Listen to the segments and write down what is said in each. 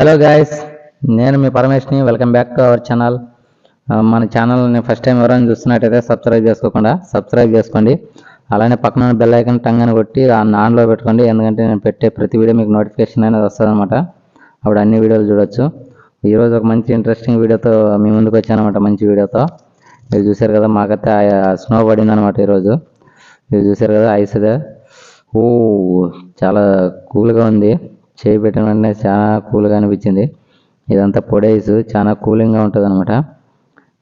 Hello guys నేను మీ పరమేష్ని welcome back to our channel మన ఛానల్ని ఫస్ట్ టైం ఎవరైనా చూస్తున్నట్టయితే సబ్స్క్రైబ్ చేసుకోకుండా సబ్స్క్రైబ్ చేసుకోండి. అలానే పక్కన ఉన్న బెల్ ఐకన్ టంగని కొట్టి ఆన్లో పెట్టుకోండి. ఎందుకంటే నేను పెట్టే ప్రతి వీడియో మీకు నోటిఫికేషన్ అనేది వస్తుంది అనమాట అప్పుడు అన్ని వీడియోలు చూడొచ్చు. ఈరోజు ఒక మంచి ఇంట్రెస్టింగ్ వీడియోతో మీ ముందుకు వచ్చానమాట మంచి వీడియోతో. మీరు చూశారు కదా మాకైతే స్నో పడింది అనమాట ఈరోజు మీరు చూశారు కదా ఐస్ అదే ఓ చాలా కూల్గా ఉంది. చేయి పెట్టిన వెంటనే చాలా కూల్గా అనిపించింది. ఇదంతా పొడేస్ చాలా కూలింగ్గా ఉంటుంది అనమాట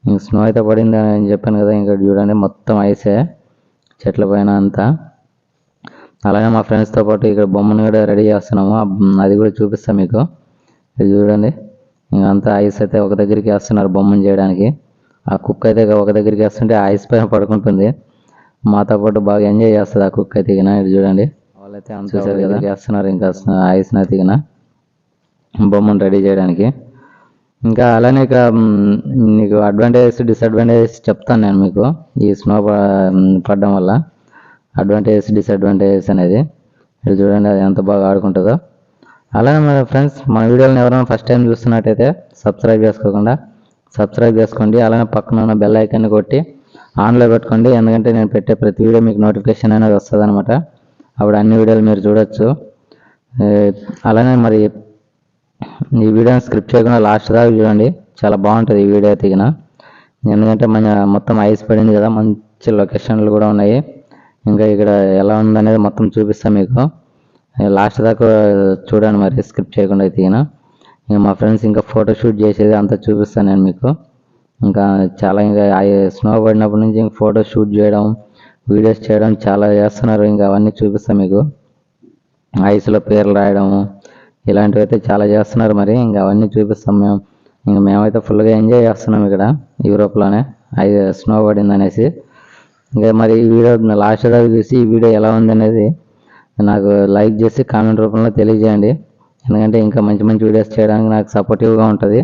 ఇంక స్నో అయితే పడింది అని చెప్పాను కదా ఇంకా చూడండి మొత్తం ఐసే చెట్ల పైన అంతా. అలాగే మా ఫ్రెండ్స్తో పాటు ఇక్కడ బొమ్మను కూడా రెడీ చేస్తున్నాము. అది కూడా చూపిస్తాం మీకు. ఇది చూడండి. ఇంక అంతా ఐస్ అయితే ఒక దగ్గరికి వేస్తున్నారు బొమ్మను చేయడానికి. ఆ కుక్క అయితే ఒక దగ్గరికి వేస్తుంటే ఆ ఐస్ పైన పడుకుంటుంది. మాతో పాటు బాగా ఎంజాయ్ చేస్తుంది ఆ కుక్క అయితే ఇక ఇది చూడండి. చూసారు కదా. వేస్తున్నారు ఇంకా ఐస్ నా తిగిన బొమ్మను రెడీ చేయడానికి. ఇంకా అలానే ఇక నీకు అడ్వాంటేజెస్ డిసడ్వాంటేజెస్ చెప్తాను నేను మీకు. ఈ స్నో పడడం వల్ల అడ్వాంటేజెస్ డిసడ్వాంటేజెస్ అనేది. ఇది చూడండి అది ఎంత బాగా ఆడుకుంటుందో. అలానే మన ఫ్రెండ్స్ మన వీడియోని ఎవరైనా ఫస్ట్ టైం చూస్తున్నట్టయితే సబ్స్క్రైబ్ చేసుకోకుండా సబ్స్క్రైబ్ చేసుకోండి. అలానే పక్కన ఉన్న బెల్ ఐకాన్ని కొట్టి ఆన్లో పెట్టుకోండి. ఎందుకంటే నేను పెట్టే ప్రతి వీడియో మీకు నోటిఫికేషన్ అనేది వస్తుంది అనమాట అప్పుడు అన్ని వీడియోలు మీరు చూడొచ్చు. అలానే మరి ఈ వీడియోని స్క్రిప్ట్ చేయకుండా లాస్ట్ దాకా చూడండి. చాలా బాగుంటుంది ఈ వీడియో దిగిన ఎందుకంటే మన మొత్తం ఐస్ పడింది కదా మంచి లొకేషన్లు కూడా ఉన్నాయి. ఇంకా ఇక్కడ ఎలా ఉందనేది మొత్తం చూపిస్తాను మీకు. లాస్ట్ దాకా చూడండి మరి స్క్రిప్ట్ చేయకుండా దిగిన ఇంకా మా ఫ్రెండ్స్ ఇంకా ఫోటో షూట్ చేసేది అంతా చూపిస్తాను నేను మీకు. ఇంకా చాలా ఇంకా స్నో పడినప్పటి నుంచి ఇంకా ఫోటో షూట్ చేయడం వీడియోస్ చేయడం చాలా చేస్తున్నారు. ఇంకా అవన్నీ చూపిస్తాను మీకు. ఐస్లో పేర్లు రాయడము ఇలాంటివి అయితే చాలా చేస్తున్నారు మరి. ఇంకా అవన్నీ చూపిస్తాం మేము. ఇంకా మేమైతే ఫుల్గా ఎంజాయ్ చేస్తున్నాం ఇక్కడ యూరోప్లోనే. అది స్నో పడింది అనేసి. ఇంకా మరి ఈ వీడియో లాస్ట్ దాకా చూసి ఈ వీడియో ఎలా ఉంది అనేది నాకు లైక్ చేసి కామెంట్ రూపంలో తెలియజేయండి. ఎందుకంటే ఇంకా మంచి మంచి వీడియోస్ చేయడానికి నాకు సపోర్టివ్గా ఉంటుంది.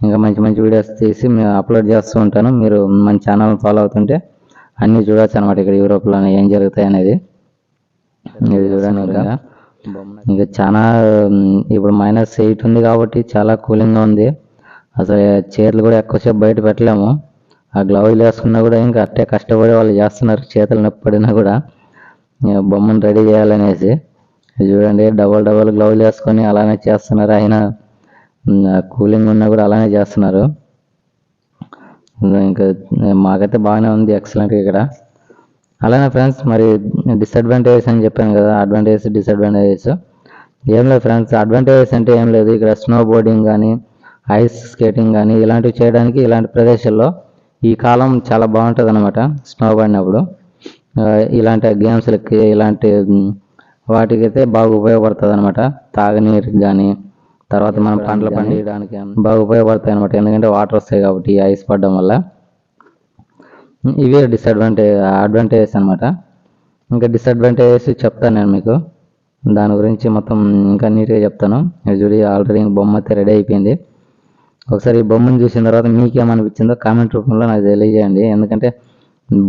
ఇంకా మంచి మంచి వీడియోస్ తీసి మేము అప్లోడ్ చేస్తూ ఉంటాను. మీరు మన ఛానల్ ఫాలో అవుతుంటే అన్నీ చూడొచ్చు అనమాట ఇక్కడ యూరోప్లోనే ఏం జరుగుతాయి అనేది. ఇది చూడండి ఇంకా. ఇంకా చాలా ఇప్పుడు మైనస్ ఎయిట్ ఉంది కాబట్టి చాలా కూలింగ్గా ఉంది. అసలు చీరలు కూడా ఎక్కువసేపు బయట పెట్టలేము. ఆ గ్లౌజులు వేసుకున్నా కూడా ఇంకా అట్టే కష్టపడి వాళ్ళు చేస్తున్నారు. చేతులు నొప్పి పడినా కూడా. బొమ్మను రెడీ చేయాలనేసి. చూడండి డబల్ డబల్ గ్లౌజులు వేసుకొని అలానే చేస్తున్నారు. అయినా కూలింగ్ ఉన్నా కూడా అలానే చేస్తున్నారు. ఇంకా మాకైతే బాగానే ఉంది ఎక్సలెంట్ ఇక్కడ. అలానే ఫ్రెండ్స్ మరి డిసడ్వాంటేజెస్ అని చెప్పాను కదా అడ్వాంటేజెస్ డిసడ్వాంటేజెస్ ఏం లేదు ఫ్రెండ్స్ అడ్వాంటేజెస్ అంటే ఏం లేదు ఇక్కడ స్నో బోర్డింగ్ కానీ ఐస్ స్కేటింగ్ కానీ ఇలాంటివి చేయడానికి ఇలాంటి ప్రదేశాల్లో ఈ కాలం చాలా బాగుంటుంది అనమాట స్నో పడినప్పుడు ఇలాంటి గేమ్స్లకి ఇలాంటి వాటికైతే బాగా ఉపయోగపడుతుంది అనమాట తాగనీరుకి కానీ తర్వాత మనం పంటలు పండించడానికి బాగా ఉపయోగపడతాయి అనమాట ఎందుకంటే వాటర్ వస్తాయి కాబట్టి ఐస్ పడడం వల్ల. ఇవే డిసడ్వాంటేజ్ అడ్వాంటేజెస్ అనమాట ఇంకా డిసడ్వాంటేజెస్ చెప్తాను నేను మీకు. దాని గురించి మొత్తం ఇంకా నీట్గా చెప్తాను. చూడి ఆల్రెడీ బొమ్మ అయితే రెడీ అయిపోయింది. ఒకసారి ఈ బొమ్మను చూసిన తర్వాత మీకు ఏమనిపించిందో కామెంట్ రూపంలో నాకు తెలియజేయండి. ఎందుకంటే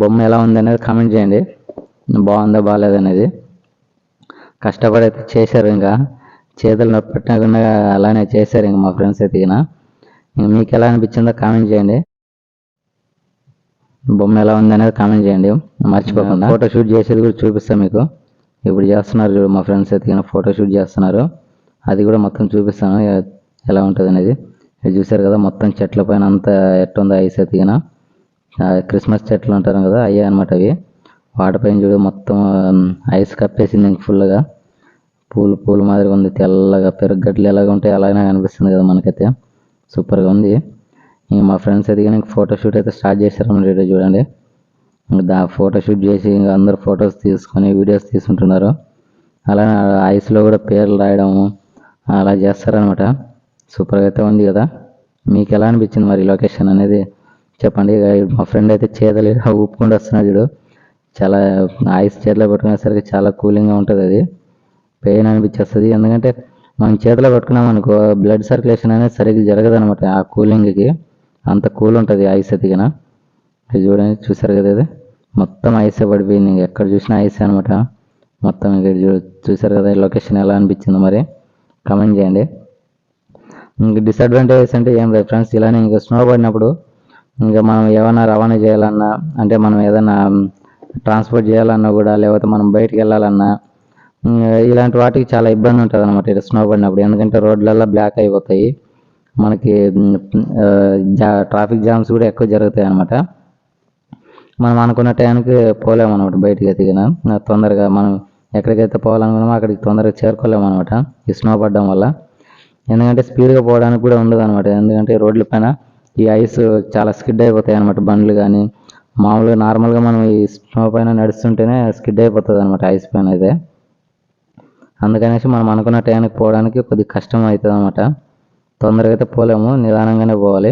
బొమ్మ ఎలా ఉంది అనేది కామెంట్ చేయండి. బాగుందా బాగాలేదనేది కష్టపడి అయితే చేశారు ఇంకా. చేతులు నొప్పి పెట్టకుండా అలానే చేశారు ఇంక మా ఫ్రెండ్స్ అయితే ఇక ఇంకా మీకు ఎలా అనిపించిందో కామెంట్ చేయండి. బొమ్మ ఎలా ఉంది అనేది కామెంట్ చేయండి. మర్చిపోకుండా. ఫోటో షూట్ చేసేది కూడా చూపిస్తాను మీకు. ఇప్పుడు చేస్తున్నారు చూడు మా ఫ్రెండ్స్ అయితే ఫోటో షూట్ చేస్తున్నారు. అది కూడా మొత్తం చూపిస్తాను. ఎలా ఉంటుంది అనేది. ఇది చూసారు కదా మొత్తం చెట్ల పైన అంతా ఎట్టుందో ఐస్ ఎతికిన క్రిస్మస్ చెట్లు ఉంటారు కదా అయ్యా అనమాట అవి. వాటిపైన చూడు మొత్తం ఐస్ కప్పేసింది ఇంక ఫుల్గా పూలు పూలు మాదిరి ఉంది. తెల్లగా పెరుగడ్లు ఎలాగ ఉంటాయి అలాగే అనిపిస్తుంది కదా మనకైతే. సూపర్గా ఉంది. ఇంకా మా ఫ్రెండ్స్ అయితే ఇంకా ఫోటో షూట్ అయితే స్టార్ట్ చేశారు వీడియో చూడండి. ఇంకా దా ఫోటోషూట్ చేసి ఇంక అందరు ఫొటోస్ తీసుకొని వీడియోస్ తీసుకుంటున్నారు. అలానే ఐస్లో కూడా పేర్లు రాయడము అలా చేస్తారనమాట సూపర్గా అయితే ఉంది కదా. మీకు ఎలా అనిపించింది మరి లొకేషన్ అనేది? చెప్పండి. మా ఫ్రెండ్ అయితే చేతలు ఊపుకుంటూ వస్తున్నాడు చూడు. చాలా ఐస్ చేతిలో పెట్టుకునేసరికి చాలా కూలింగ్గా ఉంటుంది అది. పెయిన్ అనిపించేస్తుంది. ఎందుకంటే మనం చేతిలో పెట్టుకున్నాం అనుకో బ్లడ్ సర్క్యులేషన్ అనేది సరిగ్గా జరగదు అనమాట ఆ కూలింగ్కి అంత కూల్ ఉంటుంది ఐస్ ఎదిగిన ఇది చూడండి చూసారు కదా ఇది? మొత్తం ఐసే పడిపోయింది. ఇంక ఎక్కడ చూసినా ఐసే అనమాట మొత్తం ఇక్కడ చూ చూసారు కదా లొకేషన్ ఎలా అనిపించింది మరి. కమెంట్ చేయండి. ఇంక డిసడ్వాంటేజెస్ అంటే ఏం లేదు ఫ్రెండ్స్. ఇలానే ఇంకా స్నో పడినప్పుడు ఇంకా మనం ఏమైనా రవాణా చేయాలన్నా అంటే మనం ఏదైనా ట్రాన్స్పోర్ట్ చేయాలన్నా కూడా లేకపోతే మనం బయటికి వెళ్ళాలన్నా ఇలాంటి వాటికి చాలా ఇబ్బంది ఉంటుంది అనమాట ఇక్కడ స్నో పడినప్పుడు. ఎందుకంటే రోడ్లల్లో బ్లాక్ అయిపోతాయి. మనకి జా ట్రాఫిక్ జామ్స్ కూడా ఎక్కువ జరుగుతాయి అనమాట మనం అనుకున్న టైంకి పోలేము అనమాట బయటికి ఎదిగిన. తొందరగా మనం ఎక్కడికైతే పోవాలనుకున్నామో అక్కడికి తొందరగా చేరుకోలేము అనమాట ఈ స్నో పడడం వల్ల. ఎందుకంటే స్పీడ్గా పోవడానికి కూడా ఉండదు అనమాట ఎందుకంటే రోడ్ల పైన ఈ ఐస్ చాలా స్కిడ్ అయిపోతాయి అనమాట బండ్లు కానీ మామూలుగా నార్మల్గా మనం ఈ స్నో పైన నడుస్తుంటేనే స్కిడ్ అయిపోతుంది అనమాట ఐస్ పైన అయితే. అందుకనేసి మనం అనుకున్న టైంకి పోవడానికి కొద్దిగా కష్టం అవుతుంది అనమాట తొందరగా అయితే పోలేము నిదానంగానే పోవాలి.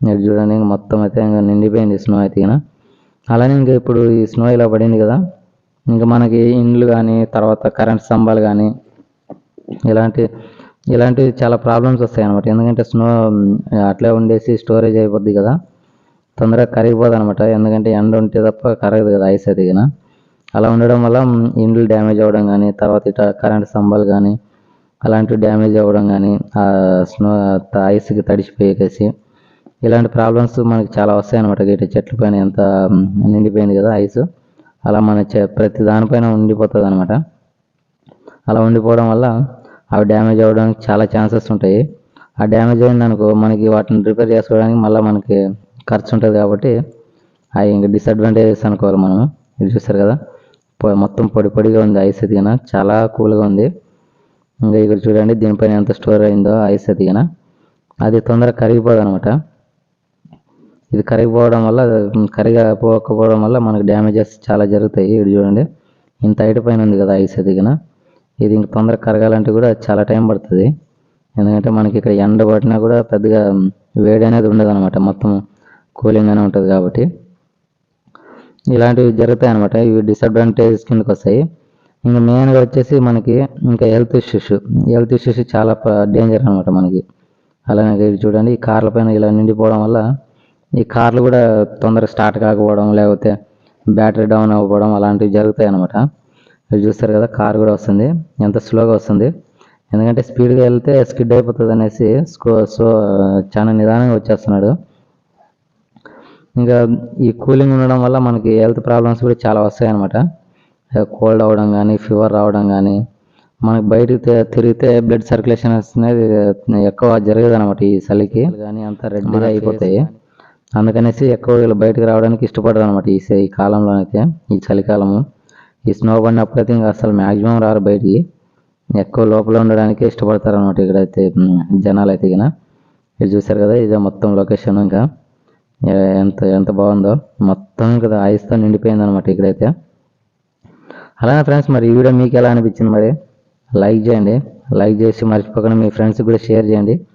మీరు చూడండి ఇంక మొత్తం అయితే ఇంకా నిండిపోయింది స్నో అయితే ఇక అలానే ఇంకా ఇప్పుడు ఈ స్నో ఇలా పడింది కదా ఇంకా మనకి ఇండ్లు కానీ తర్వాత కరెంట్ స్తంభాలు కానీ ఇలాంటి ఇలాంటి చాలా ప్రాబ్లమ్స్ వస్తాయి అనమాట ఎందుకంటే స్నో అట్లే ఉండేసి స్టోరేజ్ అయిపోద్ది కదా తొందరగా కరిగిపోదు అనమాట ఎందుకంటే ఎండ ఉంటే తప్ప కరగదు కదా ఐస్ అది కదా అలా ఉండడం వల్ల ఇండ్లు డ్యామేజ్ అవ్వడం కానీ తర్వాత ఇట్లా కరెంట్ స్తంభాలు కానీ అలాంటివి డ్యామేజ్ అవ్వడం కానీ ఆ స్నో ఐస్కి తడిచిపోయేసి ఇలాంటి ప్రాబ్లమ్స్ మనకి చాలా వస్తాయి అనమాట ఇటు చెట్ల పైన ఎంత నిండిపోయింది కదా ఐస్ అలా మన ప్రతి దానిపైన ఉండిపోతుంది అనమాట అలా ఉండిపోవడం వల్ల అవి డ్యామేజ్ అవ్వడానికి చాలా ఛాన్సెస్ ఉంటాయి. ఆ డ్యామేజ్ అయిందనుకో మనకి వాటిని రిపేర్ చేసుకోవడానికి మళ్ళీ మనకి ఖర్చు ఉంటుంది కాబట్టి అవి ఇంకా డిసడ్వాంటేజెస్ అనుకోవాలి మనం ఇది చూస్తారు కదా. మొత్తం పొడి పొడిగా ఉంది ఐస్ ఎదిగిన చాలా కూల్గా ఉంది. ఇంకా ఇక్కడ చూడండి దీనిపైన ఎంత స్టోర్ అయిందో ఐస్ ఎదిగిన అది తొందరగా కరిగిపోదు అనమాట ఇది కరిగిపోవడం వల్ల ఉమ్, కరిగిపోకపోవడం వల్ల మనకు డ్యామేజెస్ చాలా జరుగుతాయి. ఇది చూడండి. ఇంత హైట్ పైన ఉంది కదా ఐస్ ఎదిగిన ఇది ఇంక తొందరగా కరగాలంటే కూడా చాలా టైం పడుతుంది. ఎందుకంటే మనకి ఇక్కడ ఎండ పడినా కూడా పెద్దగా వేడి అనేది ఉండదు అనమాట మొత్తం కూలింగ్గానే ఉంటుంది కాబట్టి. ఇలాంటివి జరుగుతాయి అనమాట ఇవి డిసడ్వాంటేజ్ కిందకి వస్తాయి. ఇంకా మెయిన్గా వచ్చేసి మనకి ఇంకా హెల్త్ ఇష్యూస్ హెల్త్ ఇష్యూస్ చాలా డేంజర్ అనమాట మనకి. అలానే చూడండి ఈ కార్ల పైన ఇలా నిండిపోవడం వల్ల ఈ కార్లు కూడా తొందరగా స్టార్ట్ కాకపోవడం లేకపోతే బ్యాటరీ డౌన్ అవ్వడం అలాంటివి జరుగుతాయి అనమాట మీరు చూస్తారు కదా కార్ కూడా వస్తుంది. ఎంత స్లోగా వస్తుంది. ఎందుకంటే స్పీడ్గా వెళ్తే స్కిడ్ అయిపోతుంది అనేసి స్కో సో చాలా నిదానంగా వచ్చేస్తున్నాడు. ఇంకా ఈ కూలింగ్ ఉండడం వల్ల మనకి హెల్త్ ప్రాబ్లమ్స్ కూడా చాలా వస్తాయి అనమాట కోల్డ్ అవ్వడం కానీ ఫీవర్ రావడం కానీ మనకి బయటికి తిరిగితే బ్లడ్ సర్క్యులేషన్ అనేది ఎక్కువ జరగదు అనమాట ఈ చలికి. కానీ అంత రెడ్గా అయిపోతాయి. అందుకనేసి ఎక్కువ వీళ్ళు బయటకు రావడానికి ఇష్టపడరు అనమాట ఈ ఈ కాలంలో అయితే ఈ చలికాలము. ఈ స్నో పడినప్పుడు అయితే ఇంకా అసలు మ్యాక్సిమం రారు బయటికి. ఎక్కువ లోపల ఉండడానికి ఇష్టపడతారు అనమాట ఇక్కడైతే జనాలు అయితే ఇక ఇది చూసారు కదా ఇదే మొత్తం లొకేషన్ ఇంకా. ఎంత ఎంత బాగుందో. మొత్తం కదా ఐస్తో నిండిపోయింది అనమాట ఇక్కడైతే. అలానే ఫ్రెండ్స్ మరి ఈ వీడియో మీకు ఎలా అనిపించింది మరి? లైక్ చేయండి. లైక్ చేసి మర్చిపోకుండా మీ ఫ్రెండ్స్కి కూడా షేర్ చేయండి.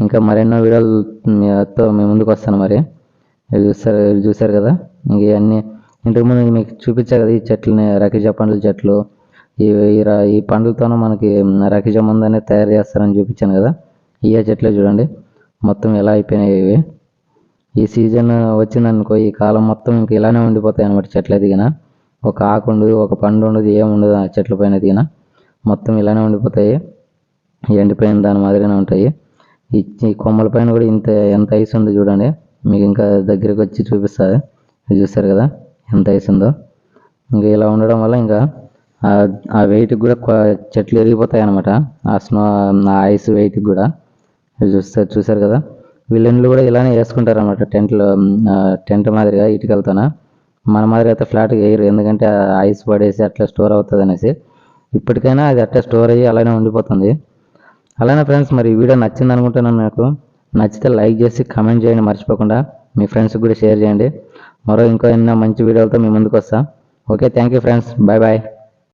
ఇంకా మరెన్నో వీడియోలతో మీ ముందుకు వస్తాను మరి. ఇది చూస్తారు చూసారు కదా? ఇంక ఇవన్నీ ఇంతకు ముందు మీకు చూపించారు కదా ఈ చెట్లని రకిజ పండ్ల చెట్లు. ఈ ఈ పండ్లతోనూ మనకి రకిజ ముందు అనేది తయారు చేస్తారని చూపించాను కదా. ఈ చెట్లే చూడండి. మొత్తం ఎలా అయిపోయినాయి ఇవి? ఈ సీజన్ వచ్చిందనుకో ఈ కాలం మొత్తం ఇంక ఇలానే ఉండిపోతాయి అనమాట చెట్లు ఎదిగిన ఒక ఆకు ఉండదు ఒక పండు ఉండదు ఏం ఉండదు ఆ చెట్ల పైన ఎదిగిన మొత్తం ఇలానే ఉండిపోతాయి. ఎండిపోయిన దాని మాదిరిగానే ఉంటాయి. ఈ కొమ్మల పైన కూడా ఇంత ఎంత ఐస్ ఉంది చూడండి. మీకు ఇంకా దగ్గరికి వచ్చి చూపిస్తుంది ఇది చూస్తారు కదా ఎంత ఐస్ ఉందో. ఇంకా ఇలా ఉండడం వల్ల ఇంకా ఆ- వెయిట్కి కూడా చెట్లు ఎరిగిపోతాయి అనమాట ఆ స్నో ఆ ఐస్ వెయిట్కి కూడా. చూస్తారు చూసారు కదా. విలన్లు కూడా ఇలానే వేసుకుంటారు అనమాట టెంట్లో టెంట్ మాదిరిగా ఇటుకలతోన మన మాదిరి అయితే ఫ్లాట్గా వేయరు. ఎందుకంటే ఐస్ పడేసి అట్లా స్టోర్ అవుతుంది అనేసి ఇప్పటికైనా అది అట్లా స్టోర్ అయ్యి అలానే ఉండిపోతుంది. అలానే ఫ్రెండ్స్ మరి వీడియో నచ్చింది అనుకుంటున్నాను నాకు నచ్చితే లైక్ చేసి కమెంట్ చేయండి మర్చిపోకుండా. మీ ఫ్రెండ్స్కి కూడా షేర్ చేయండి. మరో ఇంకో ఎన్నో మంచి వీడియోలతో మీ ముందుకు వస్తా okay thank you friends bye bye